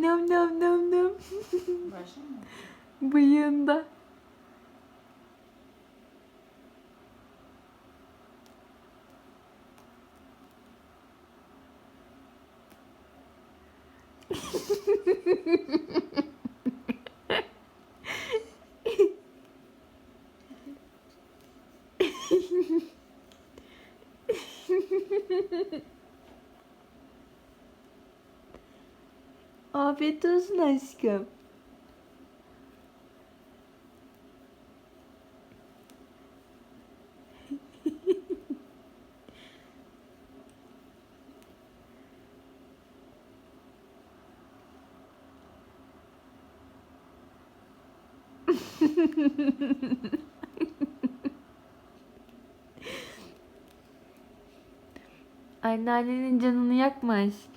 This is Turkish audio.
Nam nam. Başla mı? Bıyığında. Afiyet olsun aşkım. Anneannenin canını yakma aşkım.